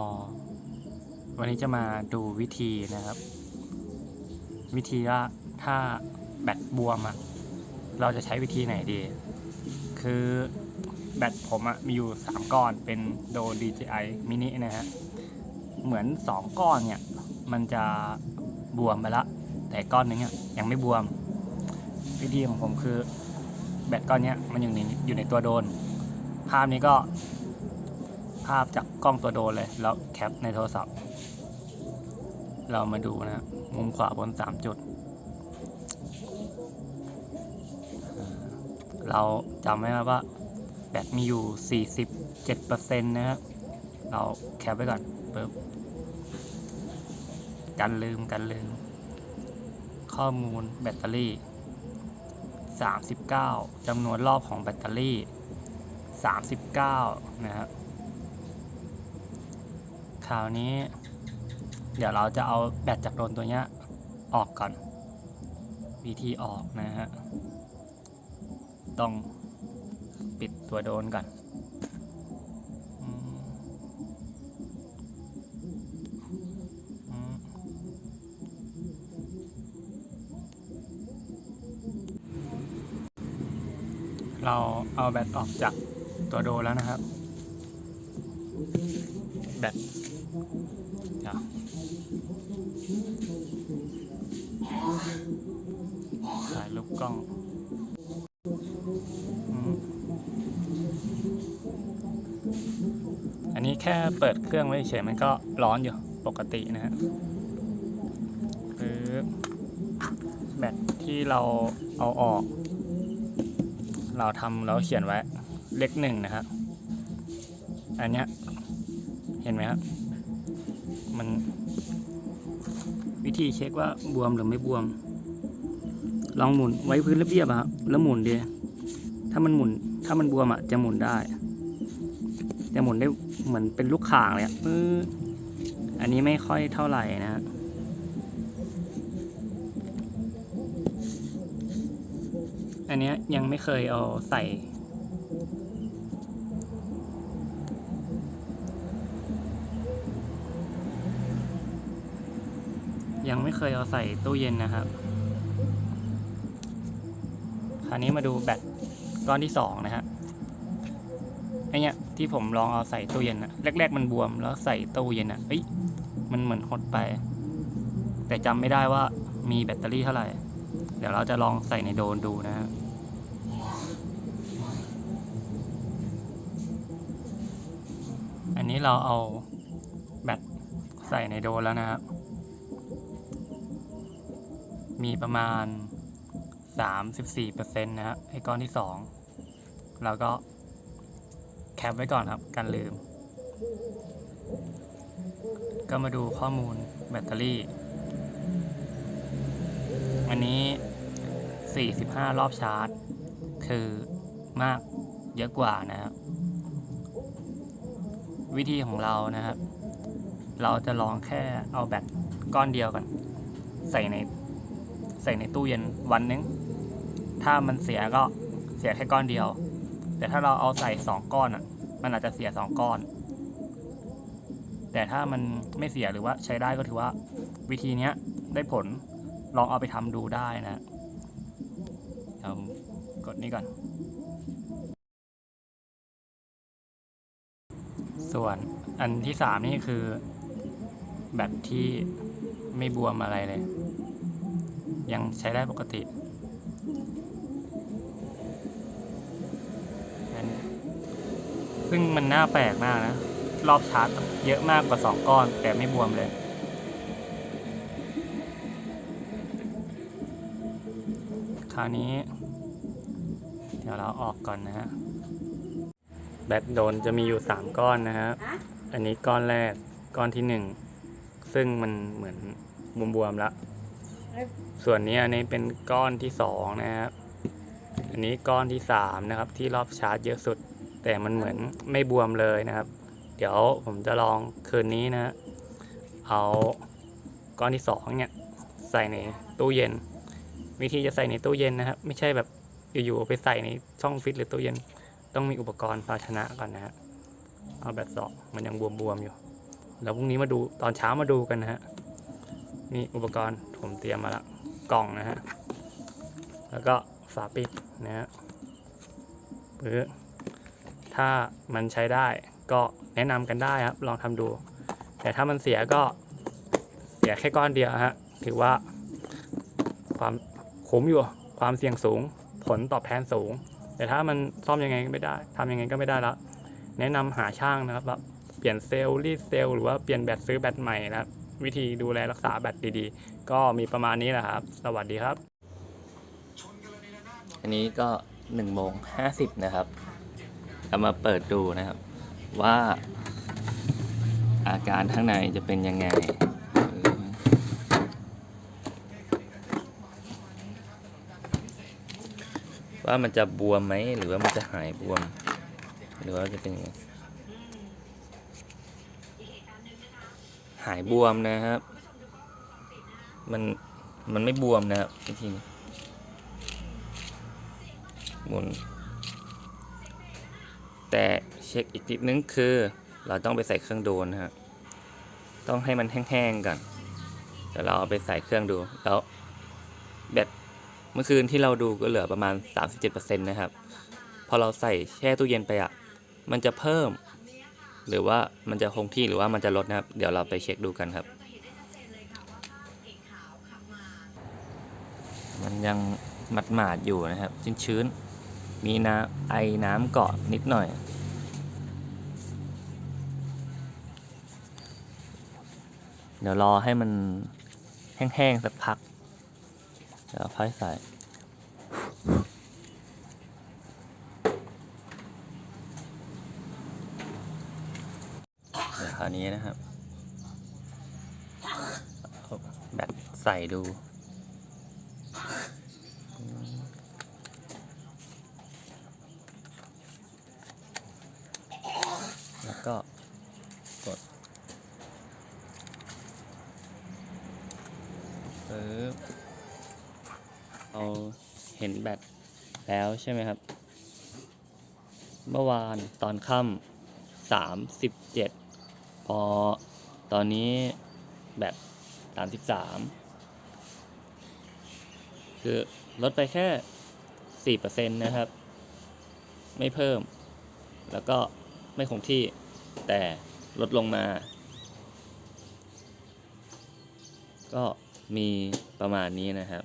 อวันนี้จะมาดูวิธีนะครับ วิธีว่าถ้าแบตบวมอะเราจะใช้วิธีไหนดี คือแบตผมอะมีอยู่ 3 ก้อนเป็นโด DJI mini นะฮะ เหมือน 2 ก้อนเนี่ย มันจะบวมไปละแต่ก้อนหนึงอะยังไม่บวม วิธีของผมคือแบตก้อนเนี้ยมันอยู่ในอยู่ในตัวโดน ภาพนี้ก็ ภาพจากกล้องตัวโดนเลย แล้วแคปในโทรศัพท์ เรามาดูนะมุมขวาบน3จุด เราจำไว้นะว่าแบตมีอยู่ 47%นะครับเราแคปไว้ก่อนปึ๊บกันลืมกันลืม ข้อมูลแบตเตอรี่ 39จำนวนรอบของแบตเตอรี่ 39 นะครับ คราวนี้ เดี๋ยวเราจะเอาแบตจากโดรนตัวนี้ออกก่อน วิธีออกนะฮะ ต้องปิดตัวโดรนก่อนเราเอาแบตออกจากตัวโดรนแล้วนะครับ แบตถ่ายรูปกล้องอันนี้แค่เปิดเครื่องไว้เฉยมันก็ร้อนอยู่ปกตินะฮะคือแบตที่เราเอาออก เราทำเราเขียนไว้เลขหนึ่งนะครับอันเนี้ย เห็นไหมครับมัน วิธีเช็คว่าบวมหรือไม่บวม ลองหมุนไว้พื้นเรียบๆครับแล้วหมุนดีถ้ามันหมุน ถ้ามันบวมอะจะหมุนได้จะหมุนได้เหมือนเป็นลูกข่างเลยอะปื้ออันนี้ไม่ค่อยเท่าไหร่นะอันนี้ยังไม่เคยเอาใส่ ยังไม่เคยเอาใส่ตู้เย็นนะครับ คราวนี้มาดูแบตก้อนที่สองนะฮะไอเนี้ยที่ผมลองเอาใส่ตู้เย็นอะแรก ๆ มันบวมแล้วใส่ตู้เย็นอะเอ้ยมันเหมือนหดไป แต่จำไม่ได้ว่ามีแบตเตอรี่เท่าไหร่ เดี๋ยวเราจะลองใส่ในโดนดูนะฮะอันนี้เราเอาแบตใส่ในโดนแล้วนะครับ มีประมาณ 34%นะครับไอ้ก้อนที่ 2 แล้วก็แคปไว้ก่อนครับกันลืม ก็มาดูข้อมูลแบตเตอรี่ อันนี้ 45 รอบชาร์จ คือมากเยอะกว่านะครับวิธีของเรานะครับ เราจะลองแค่เอาแบตก้อนเดียวกัน ใส่ใน ใส่ในตู้เย็นวันนึง ถ้ามันเสียก็เสียแค่ก้อนเดียว แต่ถ้าเราเอาใส่สองก้อนอะ มันอาจจะเสียสองก้อน แต่ถ้ามันไม่เสียหรือว่าใช้ได้ก็ถือว่า วิธีเนี้ยได้ผลลองเอาไปทำดูได้นะเดี๋ยวผมกดนี้ก่อน ส่วนอันที่สามนี่คือ แบตที่ไม่บวมอะไรเลย ยังใช้ได้ปกติอันซึ่งมันน่าแปลกมากนะ รอบชาร์จเยอะมากกว่า 2 ก้อน แต่ไม่บวมเลย คราวนี้ เดี๋ยวเราออกก่อนนะฮะแบตโดนจะมีอยู่ 3 ก้อนนะฮะ อันนี้ก้อนแรกก้อนที่ 1 ซึ่งมันเหมือนบวมๆแล้ว ส่วนนี้อันนี้เป็นก้อนที่สองนะครับ อันนี้ก้อนที่สามนะครับ ที่รอบชาร์จเยอะสุด แต่มันเหมือนไม่บวมเลยนะครับ เดี๋ยวผมจะลองคืนนี้นะ เอาก้อนที่สองเนี่ยใส่ในตู้เย็น วิธีจะใส่ในตู้เย็นนะครับ ไม่ใช่แบบอยู่ๆไปใส่ในช่องฟิตหรือตู้เย็น ต้องมีอุปกรณ์ภาชนะก่อนนะฮะเอาแบบสองมันยังบวมๆอยู่ แล้วพรุ่งนี้มาดูตอนเช้ามาดูกันนะฮะ นี่อุปกรณ์ผมเตรียมมาละกล่องนะฮะ แล้วก็ฝาปิดนะฮะหรือถ้ามันใช้ได้ก็แนะนำกันได้ครับ ลองทำดู แต่ถ้ามันเสียก็เสียแค่ก้อนเดียวฮะ ถือว่าความคุ้มอยู่ ความเสี่ยงสูง ผลตอบแทนสูง แต่ถ้ามันซ่อมยังไงก็ไม่ได้ทำยังไงก็ไม่ได้ล้วแนะนำหาช่างนะครับแบบเปลี่ยนเซลล์รีดเซลล์หรือว่าเปลี่ยนแบตซื้อแบตใหม่นะครับ วิธีดูแลรักษาแบตดีๆ ก็มีประมาณนี้แหละครับ สวัสดีครับ อันนี้ก็หนึ่งโมงห้าสิบนะครับเรามาเปิดดูนะครับ ว่าอาการข้างในจะเป็นยังไงว่ามันจะบวมไหมหรือว่ามันจะหายบวม หรือว่าจะเป็นยังไง หายบวมนะครับ มันมันไม่บวมนะครับวิธีนี้หมุน แต่เช็คอีกนิดนึงคือ เราต้องไปใส่เครื่องดูนะฮะต้องให้มันแห้งๆก่อนเดี๋ยวเราเอาไปใส่เครื่องดู แล้วแบตเมื่อคืนที่เราดูก็เหลือประมาณ 37%นะครับ พอเราใส่แช่ตู้เย็นไปอะ มันจะเพิ่ม หรือว่ามันจะคงที่หรือว่ามันจะลดนะครับ เดี๋ยวเราไปเช็คดูกันครับ มันยังหมัดหมาดอยู่นะครับ ชื้นๆ มีน้ำไอน้ำเกาะนิดหน่อย เดี๋ยวรอให้มันแห้งๆ สักพัก เดี๋ยวค่อยใส่ เดี๋ยวคราวนี้นะครับแบตใส่ดู แล้วก็กดปึ๊บเราเห็นแบตแล้วใช่ไหมครับ เมื่อวานตอนค่ำสามสิบเจ็ด พอตอนนี้แบตสามสิบสามคือลดไปแค่สี่เปอร์เซ็นต์นะครับ ไม่เพิ่ม แล้วก็ไม่คงที่แต่ลดลงมา ก็มีประมาณนี้นะครับ